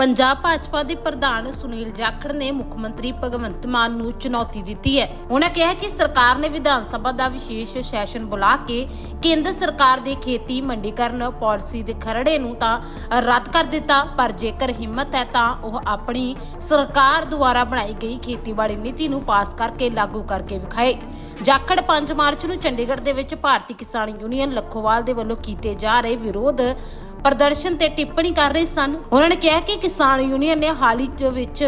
ਪੰਜਾਬ ਭਾਜਪਾ ਦੇ ਪ੍ਰਧਾਨ ਸੁਨੀਲ ਜਾਖੜ ਨੇ ਮੁੱਖ ਮੰਤਰੀ ਭਗਵੰਤ ਮਾਨ ਨੂੰ ਚੁਣੌਤੀ ਦਿੱਤੀ ਹੈ। ਉਹਨਾਂ ਕਿਹਾ ਕਿ ਸਰਕਾਰ ਨੇ ਵਿਧਾਨ ਸਭਾ ਦਾ ਵਿਸ਼ੇਸ਼ ਸੈਸ਼ਨ ਬੁਲਾ ਕੇ ਕੇਂਦਰ ਸਰਕਾਰ ਦੇ ਖੇਤੀ ਮੰਡੀਕਰਨ ਪਾਲਿਸੀ ਦੇ ਖਰੜੇ ਨੂੰ ਤਾਂ ਰੱਦ ਕਰ ਦਿੱਤਾ, ਪਰ ਜੇਕਰ ਹਿੰਮਤ ਹੈ ਤਾਂ ਉਹ ਆਪਣੀ ਸਰਕਾਰ ਦੁਆਰਾ ਬਣਾਈ ਗਈ ਖੇਤੀਬਾੜੀ ਨੀਤੀ ਨੂੰ ਪਾਸ ਕਰਕੇ ਲਾਗੂ ਕਰਕੇ ਵਿਖਾਏ। ਜਾਖੜ 5 ਮਾਰਚ ਨੂੰ ਚੰਡੀਗੜ੍ਹ ਦੇ ਵਿੱਚ ਭਾਰਤੀ ਕਿਸਾਨ ਯੂਨੀਅਨ ਲੱਖੋਵਾਲ ਦੇ ਵੱਲੋਂ ਕੀਤੇ ਜਾ ਰਹੇ ਵਿਰੋਧ ਪ੍ਰਦਰਸ਼ਨ ਤੇ ਟਿੱਪਣੀ ਕਰ ਰਹੇ ਸਨ। ਉਹਨਾਂ ਨੇ ਕਿਹਾ ਕਿ ਕਿਸਾਨ ਯੂਨੀਅਨ ਨੇ ਹਾਲ ਹੀ ਵਿੱਚ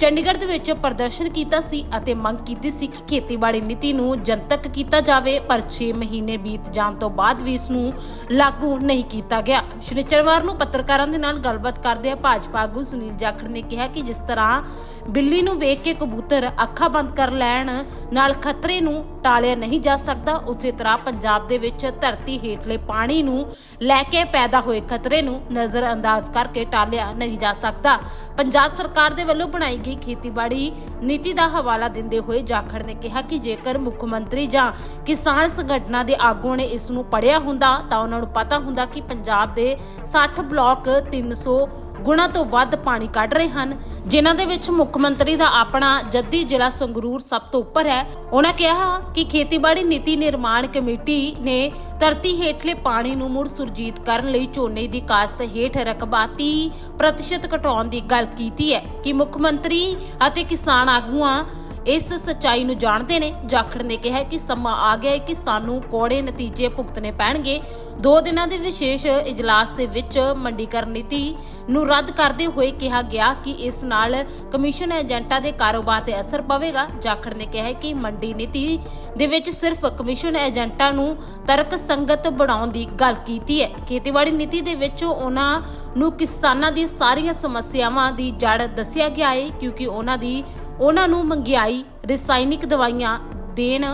ਚੰਡੀਗੜ੍ਹ ਦੇ ਵਿੱਚ ਪ੍ਰਦਰਸ਼ਨ ਕੀਤਾ ਸੀ ਅਤੇ ਮੰਗ ਕੀਤੀ ਸੀ ਕਿ ਖੇਤੀਬਾੜੀ ਨੀਤੀ ਨੂੰ ਜਨਤਕ ਕੀਤਾ ਜਾਵੇ, ਪਰ 6 ਮਹੀਨੇ ਬੀਤ ਜਾਣ ਤੋਂ ਬਾਅਦ ਵੀ ਇਸ ਨੂੰ ਲਾਗੂ ਨਹੀਂ ਕੀਤਾ ਗਿਆ। ਸ਼ਨੀਚਰਵਾਰ ਨੂੰ ਪੱਤਰਕਾਰਾਂ ਦੇ ਨਾਲ ਗੱਲਬਾਤ ਕਰਦਿਆਂ ਭਾਜਪਾ ਆਗੂ ਸੁਨੀਲ ਜਾਖੜ ਨੇ ਕਿਹਾ ਕਿ ਜਿਸ ਤਰ੍ਹਾਂ ਬਿੱਲੀ ਨੂੰ ਵੇਖ ਕੇ ਕਬੂਤਰ ਅੱਖਾਂ ਬੰਦ ਕਰ ਲੈਣ ਨਾਲ ਖਤਰੇ ਨੂੰ ਟਾਲਿਆ ਨਹੀਂ ਜਾ ਸਕਦਾ, ਉਸੇ ਤਰ੍ਹਾਂ ਪੰਜਾਬ ਦੇ ਵਿੱਚ ਧਰਤੀ ਹੇਠਲੇ ਪਾਣੀ ਨੂੰ ਲੈ ਕੇ ਪੈਦਾ ਹੋਏ ਖਤਰੇ ਨੂੰ ਨਜ਼ਰ ਅੰਦਾਜ਼ ਕਰਕੇ ਟਾਲਿਆ ਨਹੀਂ ਜਾ ਸਕਦਾ। ਪੰਜਾਬ ਸਰਕਾਰ ਦੇ ਵੱਲੋਂ ਬਣਾਈ ਗਈ ਖੇਤੀਬਾੜੀ ਨੀਤੀ ਦਾ ਹਵਾਲਾ ਦਿੰਦੇ ਹੋਏ ਜਾਖੜ ਨੇ ਕਿਹਾ ਕਿ ਜੇਕਰ ਮੁੱਖ ਮੰਤਰੀ ਜਾਂ ਕਿਸਾਨ ਸੰਗਠਨਾਂ ਦੇ ਆਗੂਆਂ ਨੇ ਇਸ ਨੂੰ ਪੜਿਆ ਹੁੰਦਾ ਤਾਂ ਉਹਨਾਂ ਨੂੰ ਪਤਾ ਹੁੰਦਾ ਕਿ ਪੰਜਾਬ ਦੇ 60 ਬਲਾਕ 300 ਗੁਣਾ ਤੋਂ ਵੱਧ ਪਾਣੀ ਕੱਢ ਰਹੇ ਹਨ। ਜਿਨ੍ਹਾਂ ਦੇ ਵਿੱਚ ਮੁੱਖ ਮੰਤਰੀ ਦਾ ਆਪਣਾ ਜੱਦੀ ਜ਼ਿਲ੍ਹਾ ਸੰਗਰੂਰ ਸਭ ਤੋਂ ਉੱਪਰ ਹੈ। ਉਹਨਾਂ ਕਿਹਾ ਕਿ ਖੇਤੀਬਾੜੀ ਨੀਤੀ ਨਿਰਮਾਣ ਕਮੇਟੀ ਨੇ ਧਰਤੀ ਹੇਠਲੇ ਪਾਣੀ ਨੂੰ ਮੁੜ ਸੁਰਜੀਤ ਕਰਨ ਲਈ ਝੋਨੇ ਦੀ ਕਾਸ਼ਤ ਹੇਠ ਰਕਬਾ 30% ਘਟਾਉਣ ਦੀ ਗੱਲ ਕੀਤੀ ਹੈ ਕਿ ਮੁੱਖ ਮੰਤਰੀ ਅਤੇ ਕਿਸਾਨ ਆਗੂਆਂ ਇਸ ਸੱਚਾਈ ਨੂੰ ਜਾਣਦੇ ਨੇ। ਜਾਖੜ ਨੇ ਕਿਹਾ ਕਿ ਸਮਾਂ ਆ ਗਿਆ ਹੈ ਕਿ ਸਾਨੂੰ ਕੋੜੇ ਨਤੀਜੇ ਭੁਗਤਣੇ ਪੈਣਗੇ। ਦੋ ਦਿਨਾਂ ਦੇ ਵਿਸ਼ੇਸ਼ ਇਜਲਾਸ ਦੇ ਵਿੱਚ ਮੰਡੀਕਰਨ ਨੀਤੀ ਨੂੰ ਰੱਦ ਕਰਦੇ ਹੋਏ ਕਿਹਾ ਗਿਆ ਕਿ ਇਸ ਨਾਲ ਕਮਿਸ਼ਨ ਏਜੰਟਾਂ ਦੇ ਕਾਰੋਬਾਰ ਤੇ ਅਸਰ ਪਵੇਗਾ। ਜਾਖੜ ਨੇ ਕਿਹਾ ਕਿ ਮੰਡੀ ਨੀਤੀ ਦੇ ਵਿੱਚ ਸਿਰਫ ਕਮਿਸ਼ਨ ਏਜੰਟਾਂ ਨੂੰ ਤਰਕ ਸੰਗਤ ਬਣਾਉਣ ਦੀ ਗੱਲ ਕੀਤੀ ਹੈ। ਖੇਤੀਬਾੜੀ ਨੀਤੀ ਦੇ ਵਿੱਚ ਉਹਨਾਂ ਨੂੰ ਕਿਸਾਨਾਂ ਦੀ ਸਾਰੀਆਂ ਸਮੱਸਿਆਵਾਂ ਦੀ ਜੜ ਦੱਸਿਆ ਗਿਆ ਹੈ, ਕਿਉਂਕਿ ਉਹਨਾਂ ਦੀ ਉਹਨਾਂ ਨੂੰ ਮੰਗਿਆਈ ਰਸਾਇਣਿਕ ਦਵਾਈਆਂ ਦੇਣ,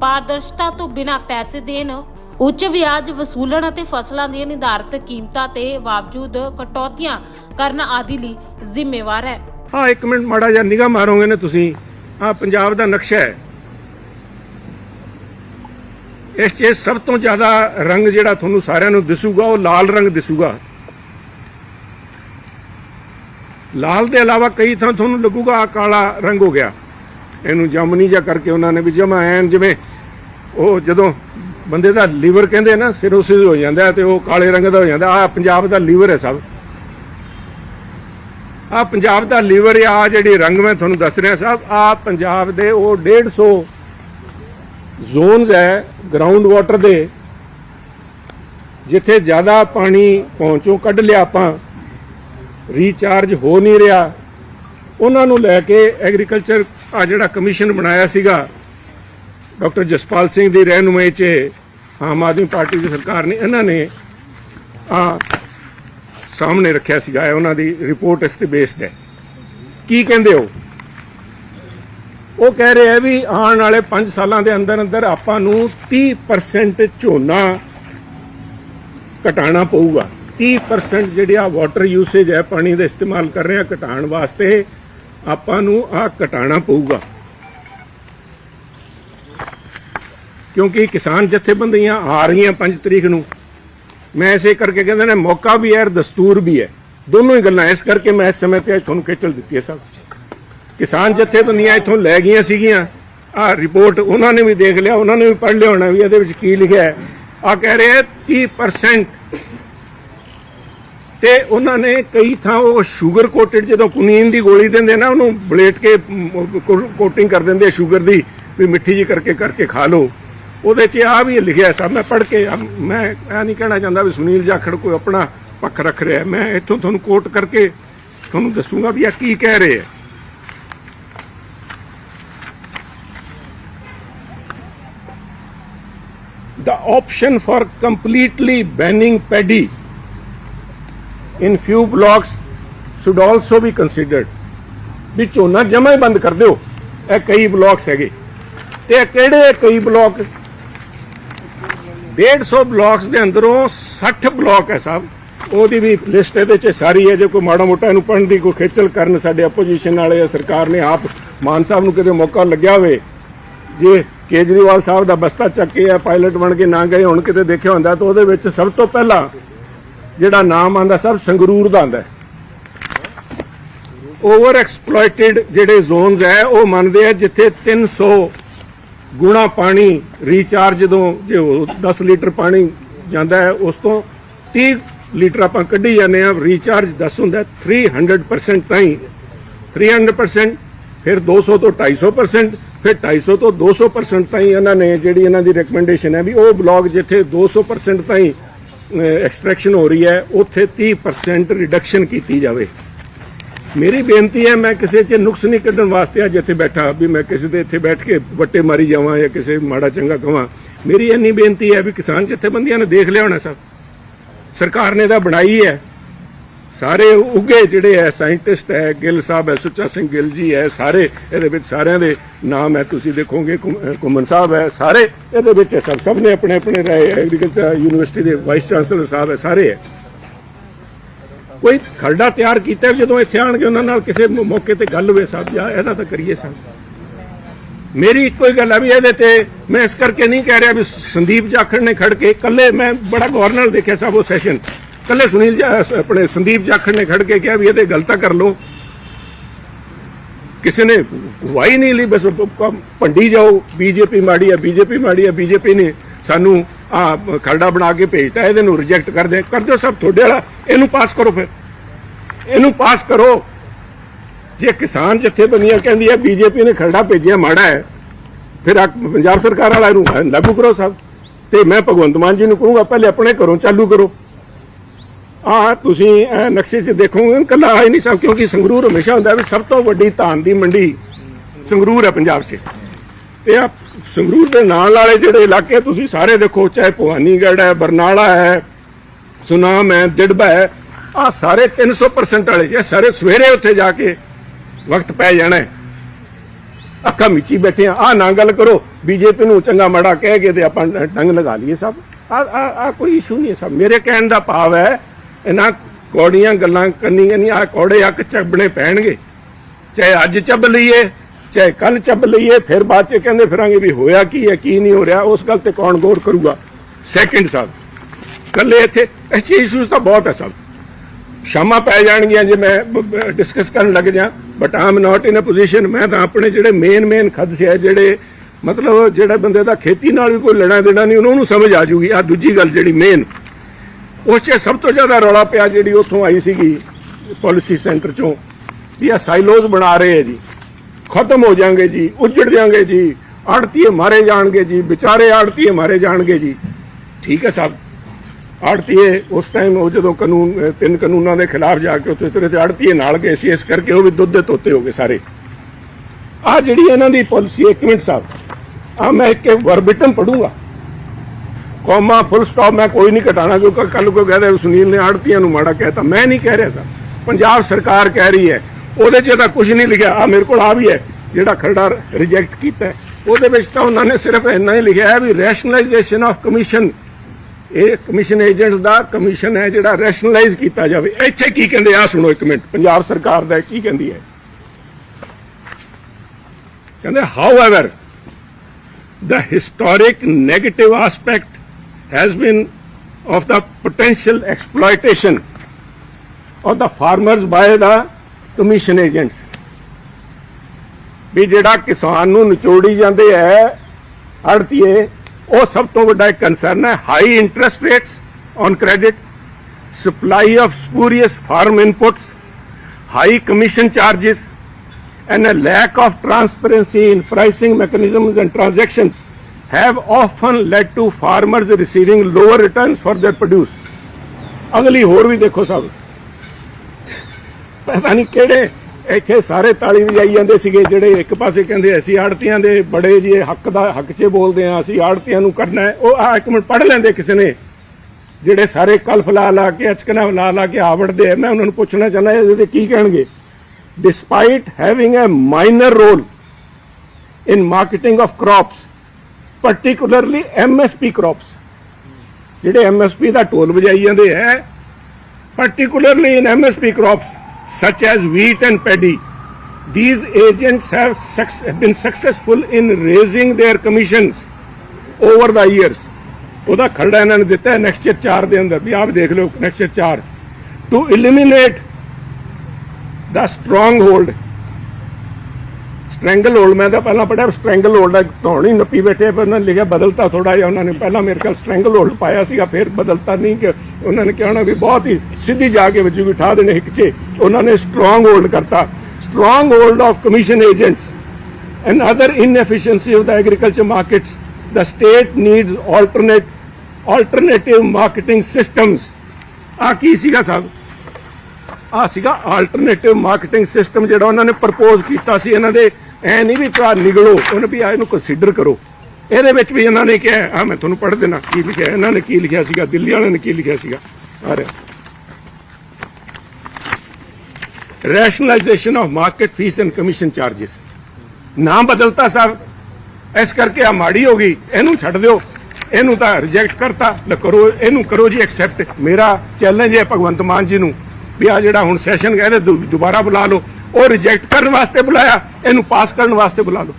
ਪਾਰਦਰਸ਼ਤਾ ਤੋਂ ਬਿਨਾਂ ਪੈਸੇ ਦੇਣ, ਉੱਚ ਵਿਆਜ ਵਸੂਲਣ ਅਤੇ ਫਸਲਾਂ ਦੀਆਂ ਨਿਰਧਾਰਤ ਕੀਮਤਾਂ ਤੇ ਬਾਵਜੂਦ ਕਟੌਤੀਆਂ ਕਰਨ ਆਦਿ ਲਈ ਜ਼ਿੰਮੇਵਾਰ ਹੈ। ਹਾਂ, ਇੱਕ ਮਿੰਟ, ਮਾੜਾ ਜਿਹਾ ਨਿਗਾਹ ਮਾਰੋਗੇ ਨੇ ਤੁਸੀਂ। ਆ ਪੰਜਾਬ ਦਾ ਨਕਸ਼ਾ ਹੈ। ਇਸ 'ਚ ਸਭ ਤੋਂ ਜ਼ਿਆਦਾ ਰੰਗ ਜਿਹੜਾ ਤੁਹਾਨੂੰ ਸਾਰਿਆਂ ਨੂੰ ਦਿਸੂਗਾ, ਉਹ ਲਾਲ ਰੰਗ ਦਿਸੂਗਾ। ਲਾਲ ਦੇ ਇਲਾਵਾ ਕਈ ਥਾਂ ਤੁਹਾਨੂੰ ਲੱਗੂਗਾ ਆ ਕਾਲਾ ਰੰਗ ਹੋ ਗਿਆ। ਇਹਨੂੰ ਜਾਮਨੀ ਜਿਹਾ ਕਰਕੇ ਉਹਨਾਂ ਨੇ ਵੀ ਜਮਾ ਐਨ ਜਿਵੇਂ ਉਹ ਜਦੋਂ ਬੰਦੇ ਦਾ ਲੀਵਰ ਕਹਿੰਦੇ ਨਾ, ਸਿਰੋਸਿਸ ਹੋ ਜਾਂਦਾ ਹੈ ਤੇ ਉਹ ਕਾਲੇ ਰੰਗ ਦਾ ਹੋ ਜਾਂਦਾ। ਆ ਪੰਜਾਬ ਦਾ ਲੀਵਰ ਹੈ ਸਭ। ਆ ਪੰਜਾਬ ਦਾ ਲੀਵਰ ਆ ਜਿਹੜੀ ਰੰਗ ਮੈਂ ਤੁਹਾਨੂੰ ਦੱਸ ਰਿਹਾ ਸਾਹਿਬ ਆ ਪੰਜਾਬ ਦੇ ਉਹ 150 ਜ਼ੋਨਸ ਹੈ ਗਰਾਊਂਡ ਵਾਟਰ ਦੇ। ਜਿੱਥੇ ਜ਼ਿਆਦਾ ਪਾਣੀ ਪਹੁੰਚੋ, ਕੱਢ ਲਿਆ ਆਪਾਂ। ਰੀਚਾਰਜ ਹੋ ਨਹੀਂ ਰਿਹਾ। ਉਹਨਾਂ ਨੂੰ ਲੈ ਕੇ ਐਗਰੀਕਲਚਰ ਆ ਜਿਹੜਾ ਕਮਿਸ਼ਨ ਬਣਾਇਆ ਸੀਗਾ, ਡਾਕਟਰ ਜਸਪਾਲ ਸਿੰਘ ਦੀ ਰਹਿਨੁਮਾਈ 'ਚ ਆਮ ਆਦਮੀ ਪਾਰਟੀ ਦੀ ਸਰਕਾਰ ਨੇ ਇਹਨਾਂ ਨੇ ਆ ਸਾਹਮਣੇ ਰੱਖਿਆ ਸੀਗਾ ਉਹਨਾਂ ਦੀ ਰਿਪੋਰਟ ਇਸ ਤੇ ਬੇਸਡ ਹੈ। ਕੀ ਕਹਿੰਦੇ ਹੋ? ਉਹ ਕਹਿ ਰਹੇ ਆ ਵੀ ਆਉਣ ਵਾਲੇ 5 ਸਾਲਾਂ ਦੇ ਅੰਦਰ ਅੰਦਰ ਆਪਾਂ ਨੂੰ 30% ਝੋਨਾ ਘਟਾਉਣਾ ਪਊਗਾ। 30% ਜਿਹੜੀ ਆ ਵਾਟਰ ਯੂਸੇਜ ਹੈ, ਪਾਣੀ ਦਾ ਇਸਤੇਮਾਲ ਕਰ ਰਹੇ ਆ ਘਟਾਉਣ ਵਾਸਤੇ। ਆਪਾਂ ਨੂੰ ਆ ਘਟਾਉਣਾ ਪਊਗਾ। ਕਿਉਂਕਿ ਕਿਸਾਨ ਜਥੇਬੰਦੀਆਂ ਆ ਰਹੀਆਂ 5 ਤਰੀਕ ਨੂੰ। ਮੈਂ ਇਸੇ ਕਰਕੇ ਕਹਿੰਦਾ ਨੇ, ਮੌਕਾ ਵੀ ਹੈ ਔਰ ਦਸਤੂਰ ਵੀ ਹੈ। ਦੋਨੋਂ ਹੀ ਗੱਲਾਂ, ਇਸ ਕਰਕੇ ਮੈਂ ਇਸ ਸਮੇਂ ਤੇ ਤੁਹਾਨੂੰ ਖੇਚਲ ਦਿੱਤੀ ਹੈ ਸਭ। ਕਿਸਾਨ ਜਥੇਬੰਦੀਆਂ ਇੱਥੋਂ ਲੈ ਗਈਆਂ ਸੀਗੀਆਂ। ਆ ਰਿਪੋਰਟ ਉਹਨਾਂ ਨੇ ਵੀ ਦੇਖ ਲਿਆ, ਉਹਨਾਂ ਨੇ ਵੀ ਪੜ੍ਹ ਲਿਆ ਹੋਣਾ ਵੀ ਇਹਦੇ ਵਿੱਚ ਕੀ ਲਿਖਿਆ ਹੈ। ਆ ਕਹਿ ਰਹੇ ਹੈ 30% ਤੇ ਉਹਨਾਂ ਨੇ ਕਈ ਥਾਂ ਉਹ ਸ਼ੂਗਰ ਕੋਟਡ ਜਦੋਂ ਕੁਨੀਨ ਦੀ ਗੋਲੀ ਦਿੰਦੇ ਨਾ, ਉਹਨੂੰ ਬਲੇਟ ਕੇ ਕੋਟਿੰਗ ਕਰ ਦਿੰਦੇ ਸ਼ੂਗਰ ਦੀ, ਵੀ ਮਿੱਠੀ ਜੀ ਕਰਕੇ ਕਰਕੇ ਖਾ ਲਓ। ਉਹਦੇ 'ਚ ਆ ਵੀ ਲਿਖਿਆ ਸਭ ਮੈਂ ਪੜ੍ਹ ਕੇ ਮੈਂ ਇਹ ਨਹੀਂ ਕਹਿਣਾ ਚਾਹੁੰਦਾ ਵੀ ਸੁਨੀਲ ਜਾਖੜ ਕੋਈ ਆਪਣਾ ਪੱਖ ਰੱਖ ਰਿਹਾ ਮੈਂ ਇੱਥੋਂ ਤੁਹਾਨੂੰ ਕੋਟ ਕਰਕੇ ਤੁਹਾਨੂੰ ਦੱਸੂਗਾ ਵੀ ਇਹ ਕੀ ਕਹਿ ਰਹੇ ਹੈ। The option for completely banning paddy in few blocks should also be considered. ਵੀ ਝੋਨਾ ਜਮਾ ਹੀ ਬੰਦ ਕਰ ਦਿਓ। ਇਹ ਕਈ ਬਲਾਕਸ ਹੈਗੇ। ਤੇ ਕਿਹੜੇ ਕਈ ਬਲਾਕ 150 ਬਲਾਕਸ ਦੇ ਅੰਦਰੋਂ 60 ਬਲਾਕ ਹੈ ਸਾਹਿਬ। ਉਹਦੀ ਵੀ ਲਿਸਟ ਇਹਦੇ ਚ ਸਾਰੀ ਹੈ। ਜੇ ਕੋਈ ਮਾੜਾ ਮੋਟਾ ਇਹਨੂੰ ਪੜਨ ਦੀ ਕੋਈ ਖੇਚਲ ਕਰਨ ਸਾਡੇ ਆਪੋਜੀਸ਼ਨ ਵਾਲੇ ਜਾਂ ਸਰਕਾਰ ਨੇ ਆਪ ਮਾਨ ਸਾਹਿਬ ਨੂੰ ਕਿਤੇ ਮੌਕਾ ਲੱਗਿਆ ਹੋਵੇ, ਜੇ ਕੇਜਰੀਵਾਲ ਸਾਹਿਬ ਦਾ ਬਸਤਾ ਚੱਕ ਕੇ ਆ ਪਾਇਲਟ ਬਣ ਕੇ ਨਾ ਗਏ, ਹੁਣ ਕਿਤੇ ਦੇਖਿਆ ਹੁੰਦਾ ਤਾਂ ਉਹਦੇ ਵਿੱਚ ਸਭ ਤੋਂ ਪਹਿਲਾਂ ਜਿਹੜਾ ਨਾਮ ਆਂਦਾ ਸਭ ਸੰਗਰੂਰ ਦਾ ਆਂਦਾ ਓਵਰ ਐਕਸਪਲੋਇਟਡ ਜਿਹੜੇ ਜ਼ੋਨਸ ਹੈ ਉਹ ਮੰਨਦੇ ਆ ਜਿੱਥੇ 300 ਗੁਣਾ ਪਾਣੀ ਰੀਚਾਰਜ ਜਦੋਂ ਜੇ ਉਹ 10 ਲੀਟਰ ਪਾਣੀ ਜਾਂਦਾ ਹੈ ਉਸ ਤੋਂ 30 ਲੀਟਰ ਆਪਾਂ ਕੱਢੀ ਜਾਂਦੇ ਆ ਰੀਚਾਰਜ 10 ਹੁੰਦਾ ਹੈ, 300% ਤਾਈਂ। 300% ਫਿਰ 200 ਤੋਂ 250% ਫਿਰ 250 ਤੋਂ 200% ਤਾਈਂ ਇਹਨਾਂ ਨੇ ਜਿਹੜੀ ਇਹਨਾਂ ਦੀ ਰეკਮੈਂਡੇਸ਼ਨ ਹੈ ਵੀ ਉਹ ਬਲੌਕ ਜਿੱਥੇ 200% ਤਾਈਂ ਐਕਸਟ੍ਰੈਕਸ਼ਨ ਹੋ ਰਹੀ ਹੈ, ਉੱਥੇ 30% ਰਿਡਕਸ਼ਨ ਕੀਤੀ ਜਾਵੇ। ਮੇਰੀ ਬੇਨਤੀ ਹੈ, ਮੈਂ ਕਿਸੇ 'ਚ ਨੁਕਸ ਨਹੀਂ ਕੱਢਣ ਵਾਸਤੇ ਅੱਜ ਇੱਥੇ ਬੈਠਾ, ਵੀ ਮੈਂ ਕਿਸੇ ਦੇ ਇੱਥੇ ਬੈਠ ਕੇ ਵੱਟੇ ਮਾਰੀ ਜਾਵਾਂ ਜਾਂ ਕਿਸੇ ਮਾੜਾ ਚੰਗਾ ਕਵਾਂ ਮੇਰੀ ਇੰਨੀ ਬੇਨਤੀ ਹੈ ਵੀ ਕਿਸਾਨ ਜਥੇਬੰਦੀਆਂ ਨੇ ਦੇਖ ਲਿਆ ਹੋਣਾ ਸਭ। ਸਰਕਾਰ ਨੇ ਤਾਂ ਬਣਾਈ ਹੈ। ਸਾਰੇ ਉੱਗੇ ਜਿਹੜੇ ਹੈ ਸਾਇੰਟਿਸਟ ਹੈ ਗਿੱਲ ਸਾਹਿਬ ਹੈ ਸੁੱਚਾ ਸਿੰਘ ਗਿੱਲ ਜੀ ਹੈ ਸਾਰੇ ਇਹਦੇ ਵਿੱਚ ਸਾਰਿਆਂ ਦੇ ਨਾਮ ਹੈ ਤੁਸੀਂ ਦੇਖੋਗੇ ਘੁਮ- ਘੁੰਮਣ ਸਾਹਿਬ ਹੈ ਸਾਰੇ ਇਹਦੇ ਵਿੱਚ ਸਭ ਸਭ ਨੇ ਆਪਣੇ ਆਪਣੇ ਰਹੇ ਐਗਰੀਕਲਚਰ ਯੂਨੀਵਰਸਿਟੀ ਦੇ ਵਾਈਸ ਚਾਂਸਲਰ ਸਾਹਿਬ ਹੈ ਸਾਰੇ ਹੈ ਕੋਈ ਖਰੜਾ ਤਿਆਰ ਕੀਤਾ ਵੀ ਜਦੋਂ ਇੱਥੇ ਆਣਗੇ, ਉਹਨਾਂ ਨਾਲ ਕਿਸੇ ਮੌਕੇ ਤੇ ਗੱਲ ਹੋਵੇ ਸਾਹਿਬ ਜਾਂ, ਇਹਦਾ ਤਾਂ ਕਰੀਏ ਸਾਹਿਬ ਮੇਰੀ ਇੱਕੋ ਹੀ ਗੱਲ ਆ ਵੀ ਇਹਦੇ ਤੇ ਮੈਂ ਇਸ ਕਰਕੇ ਨਹੀਂ ਕਹਿ ਰਿਹਾ ਵੀ ਸੰਦੀਪ ਜਾਖੜ ਨੇ ਖੜ ਕੇ, ਇਕੱਲੇ ਮੈਂ ਬੜਾ ਗੌਰ ਦੇਖਿਆ ਸਾਹਿਬ ਉਹ ਸੈਸ਼ਨ ਕੱਲੇ ਸੁਨੀਲ ਜਾ- ਆਪਣੇ ਸੰਦੀਪ ਜਾਖੜ ਨੇ ਖੜ ਕੇ ਕਿਹਾ ਵੀ ਇਹਦੇ ਗਲਤਾ ਕਰ ਲਓ। ਕਿਸੇ ਨੇ ਵਾਈ ਨਹੀਂ ਲਈ, ਬਸ ਪ- ਪ- ਭੰਡੀ ਜਾਓ। ਬੀਜੇਪੀ ਮਾੜੀ ਹੈ ਬੀਜੇਪੀ ਮਾੜੀ ਹੈ ਬੀਜੇਪੀ ਨੇ ਸਾਨੂੰ ਆ, ਖਰੜਾ ਬਣਾ ਕੇ ਭੇਜਤਾ, ਇਹਦੇ ਨੂੰ ਰਿਜੈਕਟ ਕਰ ਦੇ ਕਰ ਦਿਓ ਸਭ ਤੁਹਾਡੇ ਵਾਲਾ, ਇਹਨੂੰ ਪਾਸ ਕਰੋ ਫਿਰ। ਇਹਨੂੰ ਪਾਸ ਕਰੋ। ਜੇ ਕਿਸਾਨ ਜਥੇਬੰਦੀਆਂ ਕਹਿੰਦੀ ਹੈ ਬੀਜੇਪੀ ਨੇ ਖਰੜਾ ਭੇਜਿਆ, ਮਾੜਾ ਹੈ, ਫਿਰ ਪੰਜਾਬ ਸਰਕਾਰ ਵਾਲਾ ਇਹਨੂੰ ਲਾਗੂ ਕਰੋ ਸਭ। ਤੇ ਮੈਂ ਭਗਵੰਤ ਮਾਨ ਜੀ ਨੂੰ ਕਹੂੰਗਾ, ਪਹਿਲੇ ਆਪਣੇ ਘਰੋਂ ਚਾਲੂ ਕਰੋ। ਆ ਤੁਸੀਂ ਇਹ ਨਕਸ਼ੇ 'ਚ ਦੇਖੋਗੇ, ਕੱਲਾ ਆ ਨਹੀਂ ਸਭ, ਕਿਉਂਕਿ ਸੰਗਰੂਰ ਹਮੇਸ਼ਾ ਹੁੰਦਾ ਵੀ ਸਭ ਤੋਂ ਵੱਡੀ ਧਾਨ ਦੀ ਮੰਡੀ ਸੰਗਰੂਰ ਹੈ ਪੰਜਾਬ 'ਚ। ਤੇ ਆ ਸੰਗਰੂਰ ਦੇ ਨਾਲ ਵਾਲੇ ਜਿਹੜੇ ਇਲਾਕੇ ਤੁਸੀਂ ਸਾਰੇ ਦੇਖੋ, ਚਾਹੇ ਭਵਾਨੀਗੜ੍ਹ ਹੈ, ਬਰਨਾਲਾ ਹੈ, ਸੁਨਾਮ ਹੈ ਦਿੜਬਾ ਹੈ ਆ ਸਾਰੇ 300% ਵਾਲੇ ਜੇ, ਸਾਰੇ ਸਵੇਰੇ ਉੱਥੇ ਜਾ ਕੇ ਵਕਤ ਪੈ ਜਾਣਾ ਅੱਖਾਂ ਮਿੱਚੀ ਬੈਠੇ ਆ। ਆਹ ਨਾ ਗੱਲ ਕਰੋ, ਬੀਜੇਪੀ ਨੂੰ ਚੰਗਾ ਮਾੜਾ ਕਹਿ ਕੇ ਤੇ ਆਪਾਂ ਟੰਗ ਲਗਾ ਲਈਏ ਸਭ। ਆ ਆ ਕੋਈ ਇਸ਼ੂ ਨਹੀਂ ਹੈ ਸਭ। ਮੇਰੇ ਕਹਿਣ ਦਾ ਭਾਵ ਹੈ ਇਹਨਾਂ ਕੌੜੀਆਂ ਗੱਲਾਂ ਕਰਨੀਆਂ ਨਹੀਂ ਆ ਕੌੜੇ ਅੱਕ ਚੱਬਣੇ ਪੈਣਗੇ। ਚਾਹੇ ਅੱਜ ਚੱਬ ਲਈਏ, ਚਾਹੇ ਕੱਲ ਚੱਬ ਲਈਏ, ਫਿਰ ਬਾਅਦ ਚ ਕਹਿੰਦੇ ਫਿਰਾਂਗੇ ਵੀ ਹੋਇਆ ਕੀ ਹੈ, ਕੀ ਨਹੀਂ ਹੋ ਰਿਹਾ, ਉਸ ਗੱਲ ਤੇ ਕੌਣ ਗੌਰ ਕਰੂਗਾ? ਸੈਕਿੰਡ ਸਾਹਿਬ ਕੱਲੇ ਇੱਥੇ, ਇਸ ਚੀਜ਼ ਇਸ਼ੂਸ ਤਾਂ ਬਹੁਤ ਹੈ ਸਭ। ਸ਼ਾਮਾਂ ਪੈ ਜਾਣਗੀਆਂ ਜੇ ਮੈਂ ਡਿਸਕਸ ਕਰਨ ਲੱਗ ਜਾ but Aam not in a position ਮੈਂ ਤਾਂ ਆਪਣੇ ਜਿਹੜੇ ਮੇਨ ਮੇਨ ਖਦਸ਼ੇ ਆ ਜਿਹੜੇ, ਮਤਲਬ ਜਿਹੜਾ ਬੰਦੇ ਦਾ ਖੇਤੀ ਨਾਲ ਵੀ ਕੋਈ ਲੈਣਾ ਦੇਣਾ ਨਹੀਂ, ਉਹਨਾਂ ਨੂੰ ਸਮਝ ਆ ਜੂਗੀ। ਆ ਦੂਜੀ ਗੱਲ ਜਿਹੜੀ ਮੇਨ ਉਸ 'ਚ ਸਭ ਤੋਂ ਜ਼ਿਆਦਾ ਰੌਲਾ ਪਿਆ ਜਿਹੜੀ ਉੱਥੋਂ ਆਈ ਸੀਗੀ ਪਾਲਿਸੀ ਸੈਂਟਰ ਚੋਂ, ਵੀ ਇਹ ਸਾਈਲੋਜ਼ ਬਣਾ ਰਹੇ ਹੈ ਜੀ। ਖਤਮ ਹੋ ਜਾਣਗੇ ਜੀ, ਉੱਜੜ ਜਾਣਗੇ ਜੀ, ਆੜਤੀਏ ਮਾਰੇ ਜਾਣਗੇ ਜੀ, ਵਿਚਾਰੇ ਆੜਤੀਏ ਮਾਰੇ ਜਾਣਗੇ ਜੀ। ਠੀਕ ਹੈ ਸਾਹਿਬ ਆੜਤੀਏ ਉਸ ਟਾਈਮ ਉਹ ਜਦੋਂ ਕਾਨੂੰਨ ਤਿੰਨ ਕਾਨੂੰਨਾਂ ਦੇ ਖਿਲਾਫ ਜਾ ਕੇ ਉੱਥੇ ਤੇਰੇ ਤੇ ਆੜਤੀਏ ਨਾਲ ਗਏ ਸੀ, ਇਸ ਕਰਕੇ ਉਹ ਵੀ ਦੁੱਧ ਦੇ ਤੋਤੇ ਹੋ ਗਏ ਸਾਰੇ। ਆ ਜਿਹੜੀ ਇਹਨਾਂ ਦੀ ਪਾਲਿਸੀ ਇੱਕ ਮਿੰਟ ਸਾਹਿਬ ਆ ਮੈਂ ਇੱਕ ਵਰਬਿਟਮ ਪੜੂੰਗਾ। ਕੋਮਾ ਫੁੱਲ ਸਟਾਪ ਮੈਂ ਕੋਈ ਨਹੀਂ ਘਟਾਣਾ ਕਿਉਂਕਿ ਕੱਲ ਕੋਈ ਕਹਦਾ ਸੁਨੀਲ ਨੇ ਆੜਤੀਆਂ ਨੂੰ ਮਾੜਾ ਕਹਿਤਾ। ਮੈਂ ਨਹੀਂ ਕਹਿ ਰਿਹਾ ਸਰ। ਪੰਜਾਬ ਸਰਕਾਰ ਕਹਿ ਰਹੀ ਹੈ, ਉਹਦੇ 'ਚ ਤਾਂ ਕੁਝ ਨਹੀਂ ਲਿਖਿਆ। ਆ ਮੇਰੇ ਕੋਲ ਆ ਵੀ ਹੈ, ਜਿਹੜਾ ਖਰੜਾ ਰਿਜੈਕਟ ਕੀਤਾ ਉਹਦੇ ਵਿੱਚ ਤਾਂ ਉਹਨਾਂ ਨੇ ਸਿਰਫ ਇੰਨਾ ਹੀ ਲਿਖਿਆ ਹੈ ਵੀ ਰੈਸ਼ਨਲਾਈਜੇਸ਼ਨ ਆਫ ਕਮਿਸ਼ਨ ਇਹ ਕਮਿਸ਼ਨ ਏਜੰਟਸ ਦਾ ਕਮਿਸ਼ਨ ਹੈ ਜਿਹੜਾ ਰੈਸ਼ਨਲਾਈਜ਼ ਕੀਤਾ ਜਾਵੇ। ਇੱਥੇ ਕੀ ਕਹਿੰਦੇ ਆ ਸੁਣੋ ਇੱਕ ਮਿੰਟ। ਪੰਜਾਬ ਸਰਕਾਰ ਦਾ ਕੀ ਕਹਿੰਦੀ ਹੈ? ਕਹਿੰਦੇ however the historic negative aspect has been of the potential exploitation of the farmers by the commission agents ਵੀ ਜਿਹੜਾ ਕਿਸਾਨ ਨੂੰ ਨਿਚੋੜੀ ਜਾਂਦੇ ਐ ਅੜਤੀਏ ਉਹ ਸਭ ਤੋਂ ਵੱਡਾ ਕੰਸਰਨ ਹੈ high interest rates on credit supply of spurious farm inputs high commission charges and a lack of transparency in pricing mechanisms and transactions have often led to farmers receiving lower returns for their produce. ਅਗਲੀ ਹੋਰ ਵੀ ਦੇਖੋ ਸਭ। ਪਤਾ ਨਹੀਂ ਕਿਹੜੇ ਇੱਥੇ ਸਾਰੇ ਤਾਲੀ ਵਜਾਈ ਜਾਂਦੇ ਸੀਗੇ ਜਿਹੜੇ ਇੱਕ ਪਾਸੇ ਕਹਿੰਦੇ ਅਸੀਂ ਆੜਤੀਆਂ ਦੇ ਬੜੇ ਜੀ ਹੱਕ ਦਾ ਹੱਕ 'ਚ ਬੋਲਦੇ ਆ ਅਸੀਂ ਆੜਤੀਆਂ ਨੂੰ ਕਰਨਾ ਹੈ। ਉਹ ਆ ਇੱਕ ਮਿੰਟ ਪੜ੍ਹ ਲੈਂਦੇ ਕਿਸੇ ਨੇ। ਜਿਹੜੇ ਸਾਰੇ ਕਲਫ ਲਾ ਲਾ ਕੇ ਅਚਕਨਾ ਲਾ ਲਾ ਕੇ ਆਵੜਦੇ ਆ ਮੈਂ ਉਹਨਾਂ ਨੂੰ ਪੁੱਛਣਾ ਚਾਹੁੰਦਾ ਇਹਦੇ ਤੇ ਕੀ ਕਹਿਣਗੇ? Despite having a minor role in marketing of crops, particularly MSP crops. ਜਿਹੜੇ MSP ਦਾ ਢੋਲ ਵਜਾਈ ਜਾਂਦੇ ਹੈ particularly in MSP crops such as wheat and paddy. These agents have, suc- have been successful in raising their commissions over the years. ਉਹਦਾ ਖਰੜਾ ਇਹਨਾਂ ਨੇ ਦਿੱਤਾ ਹੈ ਨੈਕਸਟ 4 ਦੇ ਅੰਦਰ ਵੀ ਆਪ ਦੇਖ ਲਓ ਨੈਕਸਟ 4 to eliminate ਦਾ ਸਟਰੋਂਗ ਹੋਲਡ ਸਟ੍ਰੈਂਗਲ ਹੋਲਡ ਮੈਂ ਤਾਂ ਪਹਿਲਾਂ ਪੜਿਆ ਸਟ੍ਰੈਂਗਲ ਹੋਲਡ ਦਾ ਧੌਣੀ ਨੱਪੀ ਬੈਠੇ ਪਰ ਉਹਨਾਂ ਨੇ ਲਿਖਿਆ ਬਦਲਤਾ ਥੋੜਾ ਜਿਹਾ ਉਹਨਾਂ ਨੇ ਪਹਿਲਾਂ ਮੇਰੇ ਕੋਲ ਸਟ੍ਰੈਂਗਲ ਹੋਲਡ ਪਾਇਆ ਸੀਗਾ ਫਿਰ ਬਦਲਤਾ ਨਹੀਂ ਕਿ ਉਹਨਾਂ ਨੇ ਕਿਹਾ ਹੋਣਾ ਵੀ ਬਹੁਤ ਹੀ ਸਿੱਧੀ ਜਾ ਕੇ ਵੱਜੂਗੀ ਬਿਠਾ ਦੇਣੇ ਇੱਕ 'ਚ। ਉਹਨਾਂ ਨੇ ਸਟਰੋਂਗ ਹੋਲਡ ਕਰਤਾ। Stronghold of commission agents and other inefficiency of ਦਾ agriculture markets, the state needs alternate alternative marketing systems. ਆ ਕੀ ਸੀਗਾ ਸਾਹਿਬ? ਆ ਸੀਗਾ ਆਲਟਰਨੇਟਿਵ ਮਾਰਕੀਟਿੰਗ ਸਿਸਟਮ ਜਿਹੜਾ ਉਹਨਾਂ ਨੇ ਪ੍ਰਪੋਜ਼ ਕੀਤਾ ਸੀ ਇਹਨਾਂ ਦੇ ਐ ਨਹੀਂ ਵੀ ਭਰਾ ਨਿਗਲੋ, ਉਹਨਾਂ ਵੀ ਆ ਇਹਨੂੰ ਕੰਸੀਡਰ ਕਰੋ। ਇਹਦੇ ਵਿੱਚ ਵੀ ਇਹਨਾਂ ਨੇ ਕਿਹਾ ਆ ਮੈਂ ਤੁਹਾਨੂੰ ਪੜ੍ਹ ਦੇਣਾ ਕੀ ਲਿਖਿਆ, ਇਹਨਾਂ ਨੇ ਕੀ ਲਿਖਿਆ ਸੀਗਾ, ਦਿੱਲੀ ਵਾਲਿਆਂ ਨੇ ਕੀ ਲਿਖਿਆ ਸੀਗਾ। ਆ ਰਿਹਾ। Rationalisation of market fee and commission charges ਨਾਮ ਬਦਲਤਾ ਸਾਹਿਬ ਇਸ ਕਰਕੇ ਆ ਮਾੜੀ ਹੋ ਗਈ। ਇਹਨੂੰ ਛੱਡ ਦਿਓ। ਇਹਨੂੰ ਤਾਂ ਰਿਜੈਕਟ ਕਰਤਾ। ਲੈ ਕਰੋ, ਇਹਨੂੰ ਕਰੋ ਜੀ ਐਕਸੈਪਟ ਮੇਰਾ ਚੈਲੰਜ ਹੈ ਭਗਵੰਤ ਮਾਨ ਜੀ ਨੂੰ। ਵੀ ਆ ਜਿਹੜਾ ਹੁਣ ਸੈਸ਼ਨ ਕਹਿੰਦੇ ਦੁਬਾਰਾ ਬੁਲਾ ਲਓ। ਉਹ ਰਿਜੈਕਟ ਕਰਨ ਵਾਸਤੇ ਬੁਲਾਇਆ, ਇਹਨੂੰ ਪਾਸ ਕਰਨ ਵਾਸਤੇ ਬੁਲਾ ਲਓ।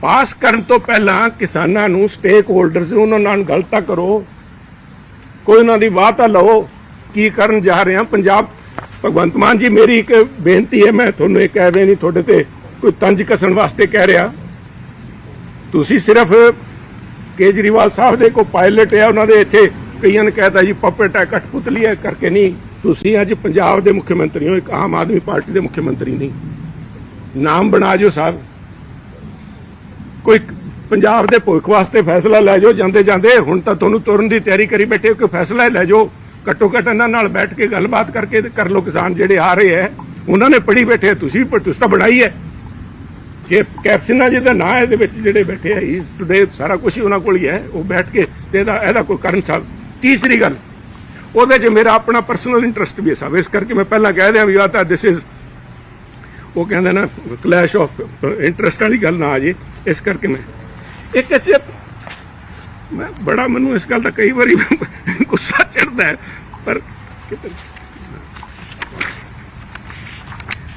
ਪਾਸ ਕਰਨ ਤੋਂ ਪਹਿਲਾਂ ਕਿਸਾਨਾਂ ਨੂੰ ਸਟੇਕ ਹੋਲਡਰਸ ਨੂੰ, ਉਹਨਾਂ ਨਾਲ ਗੱਲ ਤਾਂ ਕਰੋ। ਕੋਈ ਉਹਨਾਂ ਦੀ ਬਾਤ ਤਾਂ ਲਓ। ਕੀ ਕਰਨ ਜਾ ਰਹੇ ਆ ਪੰਜਾਬ, ਭਗਵੰਤ ਮਾਨ ਜੀ, ਮੇਰੀ ਇੱਕ ਬੇਨਤੀ ਹੈ, ਮੈਂ ਤੁਹਾਨੂੰ ਇਹ ਕਹਿ ਰਿਹਾ ਨਹੀਂ ਤੁਹਾਡੇ ਤੇ ਕੋਈ ਤੰਜ ਕਸਣ ਵਾਸਤੇ ਕਹਿ ਰਿਹਾ। ਤੁਸੀਂ ਸਿਰਫ ਕੇਜਰੀਵਾਲ ਸਾਹਿਬ ਦੇ ਕੋ ਪਾਇਲਟ ਹੈ ਉਹਨਾਂ ਦੇ ਇੱਥੇ ਕਈਆਂ ਨੇ ਕਹਿਤਾ ਜੀ ਪਪਟ ਹੈ ਕਠਪੁਤਲੀ ਹੈ ਕਰਕੇ ਨਹੀਂ ਤੁਸੀਂ ਅੱਜ ਪੰਜਾਬ ਦੇ ਮੁੱਖ ਮੰਤਰੀ ਹੋ, ਇੱਕ ਆਮ ਆਦਮੀ ਪਾਰਟੀ ਦੇ ਮੁੱਖ ਮੰਤਰੀ ਨਹੀਂ। ਨਾਮ ਬਣਾ ਜੋ ਸਾਹਿਬ। ਕੋਈ ਪੰਜਾਬ ਦੇ ਭੁੱਖ ਵਾਸਤੇ ਫੈਸਲਾ ਲੈ ਜਾਓ, ਜਾਂਦੇ ਜਾਂਦੇ ਹੁਣ ਤਾਂ ਤੁਹਾਨੂੰ ਤੁਰਨ ਦੀ ਤਿਆਰੀ ਕਰੀ ਬੈਠੇ ਹੋ ਕਿ ਫੈਸਲਾ ਹੀ ਲੈ ਜਾਓ। ਘੱਟੋ ਘੱਟ ਇਹਨਾਂ ਨਾਲ ਬੈਠ ਕੇ ਗੱਲਬਾਤ ਕਰਕੇ ਤੇ ਕਰ ਲਓ ਕਿਸਾਨ ਜਿਹੜੇ ਆ ਰਹੇ ਹੈ ਉਹਨਾਂ ਨੇ ਪੜੀ ਬੈਠੇ ਤੁਸੀਂ ਪਰ ਤੁਸੀਂ ਤਾਂ ਬਣਾਈ ਹੈ। ਕਿ ਕੈਪਸ਼ਨਾਂ ਜਿਹਦਾ ਨਾਂ ਹੈ, ਇਹਦੇ ਵਿੱਚ ਜਿਹੜੇ ਬੈਠੇ ਆ, ਇਸ ਟੁਡੇ ਸਾਰਾ ਕੁਝ ਉਹਨਾਂ ਕੋਲ ਹੀ ਹੈ। ਉਹ ਬੈਠ ਕੇ ਤੇ ਇਹਦਾ ਇਹਦਾ ਕੋਈ ਕਰਨ ਸਾਹਿਬ। ਤੀਸਰੀ ਗੱਲ ਉਹਦੇ 'ਚ ਮੇਰਾ ਆਪਣਾ ਪਰਸਨਲ ਇੰਟਰਸਟ ਵੀ ਹੈ ਸਾਹਿਬ ਇਸ ਕਰਕੇ ਮੈਂ ਪਹਿਲਾਂ ਕਹਿ ਦਿਆਂ ਵੀ ਆ ਤਾਂ ਦਿਸ ਇਜ਼ ਉਹ ਕਹਿੰਦੇ ਨਾ ਕਲੈਸ਼ ਆਫ ਇੰਟਰਸਟ ਵਾਲੀ ਗੱਲ ਨਾ ਆ ਜੇ। ਇਸ ਕਰਕੇ ਮੈਂ, ਇੱਕ ਅੱਛੇ ਮੈਂ ਬੜਾ ਮੈਨੂੰ ਇਸ ਗੱਲ ਦਾ ਕਈ ਵਾਰੀ ਗੁੱਸਾ ਚੜਦਾ ਪਰ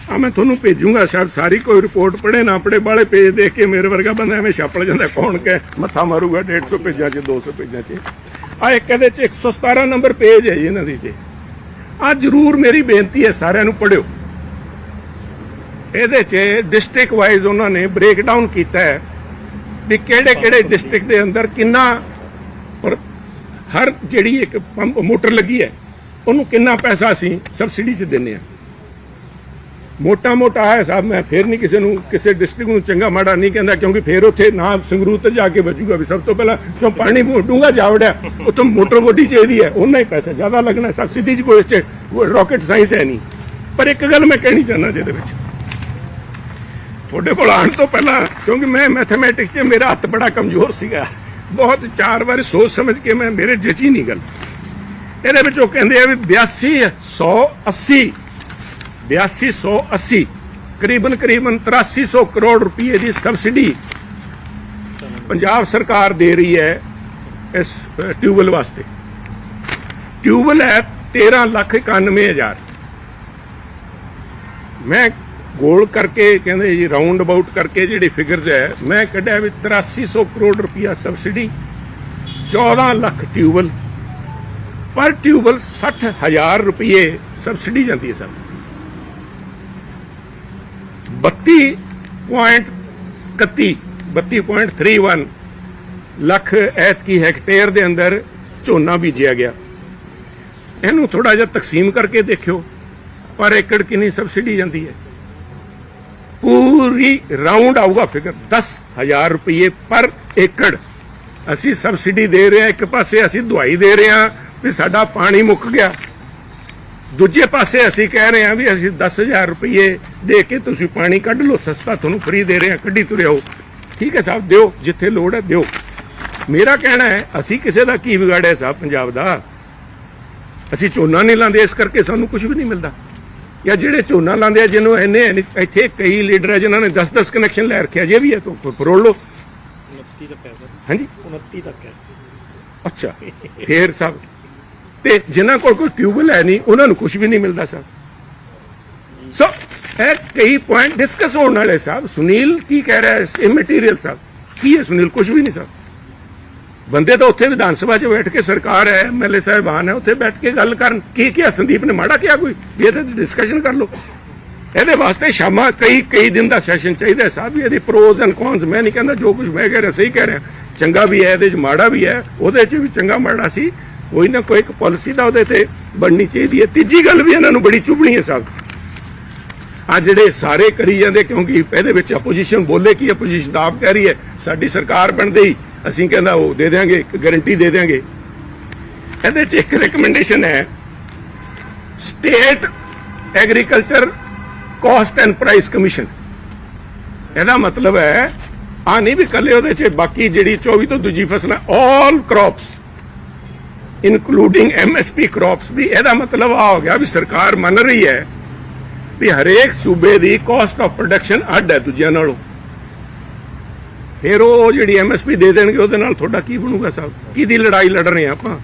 ਆ ਮੈਂ ਤੁਹਾਨੂੰ ਭੇਜੂਗਾ, ਸ਼ਾਇਦ ਸਾਰੀ ਕੋਈ ਰਿਪੋਰਟ ਪੜੇ ਨਾ ਪੜੇ ਬਾਲੇ ਪੇਜ ਦੇਖ ਕੇ ਮੇਰੇ ਵਰਗਾ ਬੰਦਾ ਐਵੇਂ ਛਾਪੜ ਜਾਂਦਾ, ਕੌਣ ਕਹੇ, ਮੱਥਾ ਮਾਰੂਗਾ 150 ਪੇਜਾਂ 'ਚ 200 ਪੇਜਾਂ 'ਚ। ਆ ਇੱਕ ਇਹਦੇ 'ਚ 117 ਨੰਬਰ ਪੇਜ ਹੈ ਜੀ ਇਹਨਾਂ ਦੀ 'ਚ ਆ ਜਰੂਰ ਮੇਰੀ ਬੇਨਤੀ ਹੈ ਸਾਰਿਆਂ ਨੂੰ ਪੜਿਓ ਇਹਦੇ 'ਚ ਡਿਸਟ੍ਰਿਕਟ ਵਾਈਜ਼ ਉਹਨਾਂ ਨੇ ਬ੍ਰੇਕ ਡਾਊਨ ਕੀਤਾ ਹੈ ਵੀ ਕਿਹੜੇ ਕਿਹੜੇ ਡਿਸਟ੍ਰਿਕਟ ਦੇ ਅੰਦਰ ਕਿੰਨਾ ਹਰ ਜਿਹੜੀ ਇੱਕ ਪੰਪ ਮੋਟਰ ਲੱਗੀ ਹੈ, ਉਹਨੂੰ ਕਿੰਨਾ ਪੈਸਾ ਅਸੀਂ ਸਬਸਿਡੀ 'ਚ ਦਿੰਨੇ ਆ ਮੋਟਾ ਮੋਟਾ ਹੈ ਸਾਹਿਬ ਮੈਂ ਫੇਰ ਨਹੀਂ ਕਿਸੇ ਨੂੰ, ਕਿਸੇ ਡਿਸਟ੍ਰਿਕਟ ਨੂੰ ਚੰਗਾ ਮਾੜਾ ਨਹੀਂ ਕਹਿੰਦਾ, ਕਿਉਂਕਿ ਫੇਰ ਉੱਥੇ ਨਾ ਸੰਗਰੂਰ ਤੇ ਜਾ ਕੇ ਬਚੂਗਾ ਵੀ ਸਭ ਤੋਂ ਪਹਿਲਾਂ ਕਿਉਂ ਪਾਣੀ ਡੂੰਗਾ ਜਾਵੜਿਆ ਉੱਥੋਂ ਮੋਟਰ ਗੋਡੀ ਚਾਹੀਦੀ ਹੈ ਉਹਨਾਂ ਹੀ ਪੈਸਾ ਜ਼ਿਆਦਾ ਲੱਗਣਾ ਸਬਸਿਡੀ 'ਚ ਕੋਈ ਚ ਰਾਕਟ ਸਾਇੰਸ ਹੈ ਨਹੀਂ। ਪਰ ਇੱਕ ਗੱਲ ਮੈਂ ਕਹਿਣੀ ਚਾਹੁੰਦਾ ਜਿਹਦੇ ਵਿੱਚ, ਤੁਹਾਡੇ ਕੋਲ ਆਉਣ ਤੋਂ ਪਹਿਲਾਂ, ਕਿਉਂਕਿ ਮੈਂ ਮੈਥਮੈਟਿਕਸ 'ਚ ਮੇਰਾ ਹੱਥ ਬੜਾ ਕਮਜ਼ੋਰ ਸੀਗਾ, ਬਹੁਤ ਚਾਰ ਵਾਰ ਸੋਚ ਸਮਝ ਕੇ ਮੈਂ ਮੇਰੇ ਜਚੀ ਨਹੀਂ ਗੱਲ। ਇਹਦੇ ਵਿੱਚ ਉਹ ਕਹਿੰਦੇ ਆ ਵੀ 8280 8280 ਕਰੀਬਨ ਕਰੀਬਨ 8300 ਕਰੋੜ ਰੁਪਏ ਦੀ ਸਬਸਿਡੀ ਪੰਜਾਬ ਸਰਕਾਰ ਦੇ ਰਹੀ ਹੈ ਇਸ ਅ, ਟਿਊਬਵੈੱਲ ਵਾਸਤੇ। ਟਿਊਬਵੈੱਲ ਹੈ 13 ਲੱਖ 91 ਹਜ਼ਾਰ। ਮੈਂ ਗੋਲ ਕਰਕੇ ਕਹਿੰਦੇ ਜੀ ਰਾਉਂਡ ਅਬਾਊਟ ਕਰਕੇ ਜਿਹੜੀ ਫਿਗਰਸ ਹੈ ਮੈਂ ਕੱਢਿਆ ਵੀ 8300 ਕਰੋੜ ਰੁਪਇਆ ਸਬਸਿਡੀ 14 ਲੱਖ ਟਿਊਬਵੈੱਲ। ਪਰ ਟਿਊਬਵੈੱਲ 60000 ਰੁਪਏ ਸਬਸਿਡੀ ਜਾਂਦੀ ਹੈ ਸਾਨੂੰ। 32.31 32.31 ਲੱਖ ਐਤਕੀ ਹੈਕਟੇਅਰ ਦੇ ਅੰਦਰ ਝੋਨਾ ਬੀਜਿਆ ਗਿਆ ਇਹਨੂੰ ਥੋੜਾ ਜਿਹਾ ਤਕਸੀਮ ਕਰਕੇ ਦੇਖਿਓ ਪਰ ਏਕੜ ਕਿੰਨੀ ਸਬਸਿਡੀ ਜਾਂਦੀ ਹੈ ਪੂਰੀ ਰਾਉਂਡ ਆਊਗਾ ਫਿਗਰ 10000 ਰੁਪਏ ਪਰ ਏਕੜ ਅਸੀਂ ਸਬਸਿਡੀ ਦੇ ਰਹੇ ਹਾਂ ਇੱਕ ਪਾਸੇ ਅਸੀਂ ਦਵਾਈ ਦੇ ਰਹੇ ਹਾਂ ਵੀ ਸਾਡਾ ਪਾਣੀ ਮੁੱਕ ਗਿਆ ਦੂਜੇ ਪਾਸੇ ਅਸੀਂ ਕਹਿ ਰਹੇ ਹਾਂ ਵੀ ਅਸੀਂ 10000 ਰੁਪਏ ਦੇ ਕੇ ਤੁਸੀਂ ਪਾਣੀ ਕੱਢ ਲਓ ਸਸਤਾ ਤੁਹਾਨੂੰ ਫ੍ਰੀ ਦੇ ਰਹੇ ਹਾਂ ਕੱਢੀ ਤੁਰੇ ਹੋ ਠੀਕ ਹੈ ਸਾਹਿਬ ਦਿਓ ਜਿੱਥੇ ਲੋੜ ਹੈ ਦਿਓ। ਮੇਰਾ ਕਹਿਣਾ ਹੈ ਅਸੀਂ ਕਿਸੇ ਦਾ ਕੀ ਵਿਗਾੜਿਆ ਸਾਹਿਬ ਪੰਜਾਬ ਦਾ? ਅਸੀਂ ਝੋਨਾ ਨਹੀਂ ਲਾਉਂਦੇ ਇਸ ਕਰਕੇ ਸਾਨੂੰ ਕੁਝ ਵੀ ਨਹੀਂ ਮਿਲਦਾ। ਜਾਂ ਜਿਹੜੇ ਝੋਨਾ ਲਾਉਂਦੇ ਆ ਜਿਹਨੂੰ ਇੰਨੇ ਇੱਥੇ ਕਈ ਲੀਡਰ ਹੈ ਜਿਨ੍ਹਾਂ ਨੇ 10-10 ਕਨੈਕਸ਼ਨ ਲੈ ਰੱਖਿਆ ਜੇ ਵੀ ਹੈ ਤਾਂ ਫਰੋਲ ਲਓ। 29 ਤੱਕ ਹੈ ਹਾਂਜੀ? 29 ਤੱਕ ਹੈ। ਅੱਛਾ ਫੇਰ ਸਭ ਤੇ ਜਿਨ੍ਹਾਂ ਕੋਲ ਕੋਈ ਟਿਊਬਲ ਹੈ ਨਹੀਂ, ਉਹਨਾਂ ਨੂੰ ਕੁਝ ਵੀ ਨਹੀਂ ਮਿਲਦਾ ਸਰ। ਸੋ ਇਹ ਕਈ ਪੁਆਇੰਟ ਡਿਸਕਸ ਹੋਣ ਵਾਲੇ ਸਾਹਿਬ ਸੁਨੀਲ ਕੀ ਕਹਿ ਰਿਹਾ ਹੈ? ਇਮਟੀਰੀਅਲ ਸਾਹਿਬ ਕੀ ਹੈ ਸੁਨੀਲ? ਕੁਝ ਵੀ ਨਹੀਂ ਸਾਹਿਬ ਬੰਦੇ ਤਾਂ ਉੱਥੇ ਵਿਧਾਨ ਸਭਾ 'ਚ ਬੈਠ ਕੇ ਸਰਕਾਰ ਹੈ ਐਮਐਲਏ ਸਾਹਿਬਾਨ ਹੈ, ਉੱਥੇ ਬੈਠ ਕੇ ਗੱਲ ਕਰਨ। ਕੀ ਕਿਹਾ? ਸੰਦੀਪ ਨੇ ਮਾੜਾ ਕਿਹਾ ਕੋਈ? ਵੀ ਤੇ ਡਿਸਕਸ਼ਨ ਕਰ ਲਓ। ਇਹਦੇ ਵਾਸਤੇ ਸ਼ਾਮਾ ਕਈ ਕਈ ਦਿਨ ਦਾ ਸੈਸ਼ਨ ਚਾਹੀਦਾ ਹੈ ਸਾਹਿਬ ਵੀ ਇਹਦੀ ਪ੍ਰੋਜ਼ ਐਂਡ ਕੌਨਸ ਮੈਂ ਨਹੀਂ ਕਹਿੰਦਾ ਜੋ ਕੁਝ ਮੈਂ ਕਹਿ ਰਿਹਾ, ਸਹੀ ਕਹਿ ਰਿਹਾ। ਚੰਗਾ ਵੀ ਹੈ, ਇਹਦੇ 'ਚ ਮਾੜਾ ਵੀ ਹੈ। ਉਹਦੇ 'ਚ ਵੀ ਚੰਗਾ ਮਾੜਾ ਸੀ। ਕੋਈ ਨਾ ਕੋਈ ਇੱਕ ਪਾਲਿਸੀ ਦਾ ਉਹਦੇ ਤੇ ਬਣਨੀ ਚਾਹੀਦੀ ਹੈ। ਤੀਜੀ ਗੱਲ ਵੀ ਇਹਨਾਂ ਨੂੰ ਬੜੀ ਚੁਭਣੀ ਹੈ ਸਾਹਿਬ। ਆ ਜਿਹੜੇ ਸਾਰੇ ਕਰੀ ਜਾਂਦੇ, ਕਿਉਂਕਿ ਇਹਦੇ ਵਿੱਚ ਆਪੋਜੀਸ਼ਨ ਬੋਲੇ ਕਿ ਆਪੋਜੀਸ਼ਨ ਤਾਂ ਆਪ ਕਹਿ ਰਹੀ ਹੈ, ਸਾਡੀ ਸਰਕਾਰ ਬਣਦੇ ਹੀ, ਅਸੀਂ ਕਹਿੰਦਾ ਉਹ ਦੇ ਦੇਾਂਗੇ ਇੱਕ ਗਾਰੰਟੀ ਦੇ ਦੇਾਂਗੇ ਇਹਦੇ ਚ ਇੱਕ ਰეკਮੈਂਡੇਸ਼ਨ ਹੈ state agriculture cost and price commission ਇਹਦਾ ਮਤਲਬ ਹੈ ਆ ਨਹੀਂ ਵੀ ਕੱਲੇ ਉਹਦੇ ਚ, ਬਾਕੀ ਜਿਹੜੀ 24 ਤੋਂ ਦੂਜੀ ਫਸਲਾਂ all crops including MSP crops ਵੀ, ਇਹਦਾ ਮਤਲਬ ਆ ਹੋ ਗਿਆ ਵੀ ਸਰਕਾਰ ਮੰਨ ਰਹੀ ਹੈ ਵੀ ਹਰੇਕ ਸੂਬੇ ਦੀ ਕਾਸਟ ਆਫ ਪ੍ਰੋਡਕਸ਼ਨ ਅੱਡ ਹੈ ਦੂਜਿਆਂ ਨਾਲੋਂ। ਫਿਰ ਉਹ ਜਿਹੜੀ ਐਮਐਸਪੀ ਦੇ ਦੇਣਗੇ, ਉਹਦੇ ਨਾਲ ਤੁਹਾਡਾ ਕੀ ਬਣੂਗਾ ਸਾਹਿਬ ਕਿਹਦੀ ਲੜਾਈ ਲੜ ਰਹੇ ਹਾਂ ਆਪਾਂ?